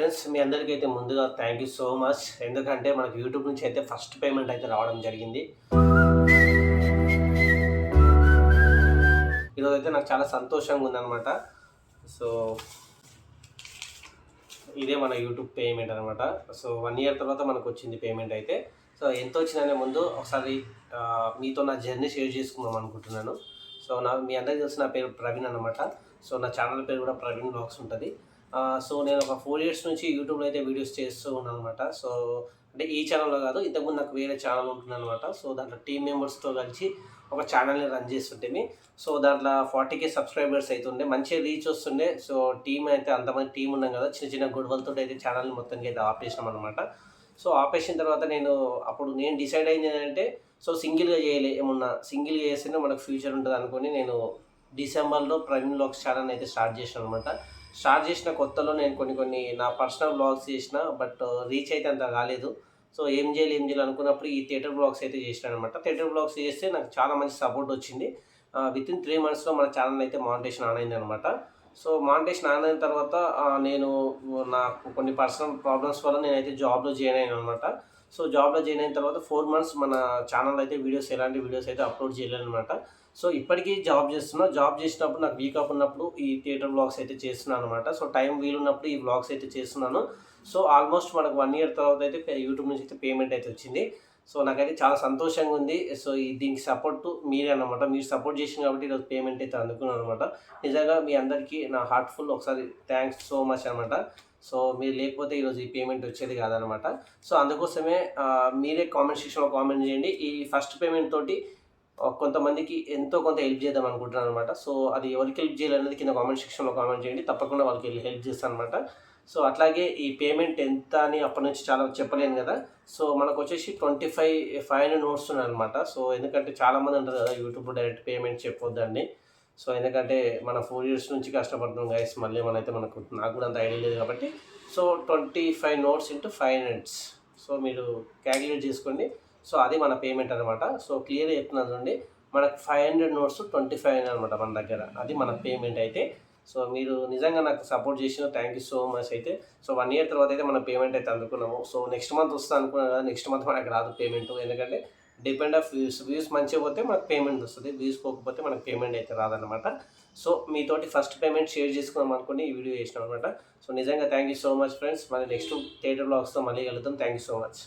Friends మీ అందరికీ అయితే ముందుగా థ్యాంక్ యూ సో మచ్ ఎందుకంటే మనకు యూట్యూబ్ నుంచి అయితే ఫస్ట్ పేమెంట్ అయితే రావడం జరిగింది. ఈరోజు అయితే నాకు చాలా సంతోషంగా ఉందన్నమాట. సో ఇదే మన యూట్యూబ్ పేమెంట్ అనమాట సో వన్ ఇయర్ తర్వాత మనకు వచ్చింది పేమెంట్ అయితే. సో ఎంత వచ్చిందనే ముందు ఒకసారి మీతో నా జర్నీ షేర్ చేసుకుందాం అనుకుంటున్నాను. సో నా మీ అందరికీ తెలిసిన నా పేరు ప్రవీణ్ అనమాట సో నా ఛానల్ పేరు కూడా ప్రవీణ్ బ్లాగ్స్ ఉంటుంది. సో నేను ఒక ఫోర్ ఇయర్స్ నుంచి యూట్యూబ్లో అయితే వీడియోస్ చేస్తూ ఉన్నాను అనమాట సో అంటే ఈ ఛానల్లో కాదు ఇంతకుముందు నాకు వేరే ఛానల్ ఉంటుంది అనమాట సో దాంట్లో టీం మెంబర్స్తో కలిసి ఒక ఛానల్ని రన్ చేస్తుంటే సో దాంట్లో ఫార్టీ కే సబ్స్క్రైబర్స్ అవుతుండే మంచిగా రీచ్ వస్తుండే. సో టీం అయితే అంతమంది టీం ఉన్నాం కదా చిన్న చిన్న గొడవలతో అయితే ఛానల్ని మొత్తానికి అయితే ఆపేసినాం అనమాట సో ఆపేసిన తర్వాత నేను అప్పుడు నేను డిసైడ్ అయింది ఏంటంటే సో సింగిల్గా చేయలే. ఏమన్నా సింగిల్గా చేస్తేనే మనకు ఫ్యూచర్ ఉంటుంది అనుకుని నేను డిసెంబర్లో ప్రవీణ్ బ్లాగ్స్ ఛానల్ అయితే స్టార్ట్ చేసాను అనమాట స్టార్ట్ చేసిన కొత్తలో నేను కొన్ని కొన్ని నా పర్సనల్ బ్లాగ్స్ చేసిన బట్ uh, రీచ్ అయితే అంత కాలేదు సో ఏం చేయాలి ఏం చేయాలి అనుకున్నప్పుడు ఈ థియేటర్ బ్లాగ్స్ అయితే చేసినాను అనమాట థియేటర్ బ్లాగ్స్ చేస్తే నాకు చాలా మంచి సపోర్ట్ వచ్చింది. విత్ ఇన్ త్రీ మంత్స్లో మన ఛానల్ అయితే మానిటేషన్ ఆన్ అయింది అనమాట సో మానిటేషన్ ఆన్ అయిన తర్వాత uh, నేను uh, నాకు కొన్ని పర్సనల్ ప్రాబ్లమ్స్ వల్ల నేనైతే జాబ్లో జాయిన్ అయ్యాను అనమాట సో జాబ్లో జాయిన్ అయిన తర్వాత ఫోర్ మంత్స్ మన ఛానల్ అయితే వీడియోస్ ఎలాంటి వీడియోస్ అయితే అప్లోడ్ చేయలేదనమాట సో ఇప్పటికీ జాబ్ చేస్తున్నా జాబ్ చేసినప్పుడు నాకు వీక్ ఆఫ్ ఉన్నప్పుడు ఈ థియేటర్ బ్లాగ్స్ అయితే చేస్తున్నాను అనమాట సో టైం వీలున్నప్పుడు ఈ బ్లాగ్స్ అయితే చేస్తున్నాను. సో ఆల్మోస్ట్ మనకు వన్ ఇయర్ తర్వాత అయితే యూట్యూబ్ నుంచి అయితే పేమెంట్ అయితే వచ్చింది. సో నాకైతే చాలా సంతోషంగా ఉంది. సో ఈ దీనికి సపోర్ట్ మీరే అనమాట మీరు సపోర్ట్ చేసిన కాబట్టి ఈరోజు పేమెంట్ అయితే అందుకున్నాను అనమాట నిజంగా మీ అందరికీ నా హార్ట్ఫుల్ ఒకసారి థ్యాంక్స్ సో మచ్ అనమాట సో మీరు లేకపోతే ఈరోజు ఈ పేమెంట్ వచ్చేది కాదనమాట. సో అందుకోసమే మీరే కామెంట్ సెక్షన్లో కామెంట్ చేయండి. ఈ ఫస్ట్ పేమెంట్ తోటి కొంతమందికి ఎంతో కొంత హెల్ప్ చేద్దాం అనుకుంటున్నాను అనమాట సో అది ఎవరికి హెల్ప్ చేయాలనేది కింద కామెంట్ సెక్షన్లో కామెంట్ చేయండి. తప్పకుండా వాళ్ళకి హెల్ప్ చేస్తాను అనమాట సో అట్లాగే ఈ పేమెంట్ ఎంత అని అప్పటి నుంచి చాలా చెప్పలేను కదా. సో మనకు వచ్చేసి twenty five five hundred notes ఉన్నాయి అనమాట సో ఎందుకంటే చాలామంది అంటారు కదా యూట్యూబ్లో డైరెక్ట్ పేమెంట్ చెప్పొద్దండి సో ఎందుకంటే మన ఫోర్ ఇయర్స్ నుంచి కష్టపడుతున్నాం గైస్ మళ్ళీ మనైతే మనకు నాకు కూడా అంత ఐడియా లేదు కాబట్టి. So twenty five notes into five hundreds so మీరు క్యాలిక్యులేట్ చేసుకోండి. సో అది మన పేమెంట్ అనమాట సో క్లియర్గా చెప్తున్నాను చూడండి. మనకు five hundred notes twenty five అనమాట మన దగ్గర. అది మన పేమెంట్ అయితే. సో మీరు నిజంగా నాకు సపోర్ట్ చేసిన థ్యాంక్ యూ సో మచ్ అయితే. సో వన్ ఇయర్ తర్వాత అయితే మన పేమెంట్ అయితే అందుకున్నాము. సో నెక్స్ట్ మంత్ వస్తుంది అనుకున్నాను కదా నెక్స్ట్ మంత్ మనకు రాదు పేమెంట్ ఎందుకంటే డిపెండ్ ఆఫ్ వ్యూస్. వ్యూస్ మంచిగా పోతే మనకు పేమెంట్ వస్తుంది. వ్యూస్ పోకపోతే మనకు పేమెంట్ అయితే రాదనమాట సో మీతోటి ఫస్ట్ పేమెంట్ షేర్ చేసుకుందాం అనుకుని ఈ వీడియో చేసినాం అనమాట సో నిజంగా thank you so much friends. మళ్ళీ నెక్స్ట్ థియేటర్ బ్లాగ్స్తో మళ్ళీ కలుద్దాం. Thank you so much.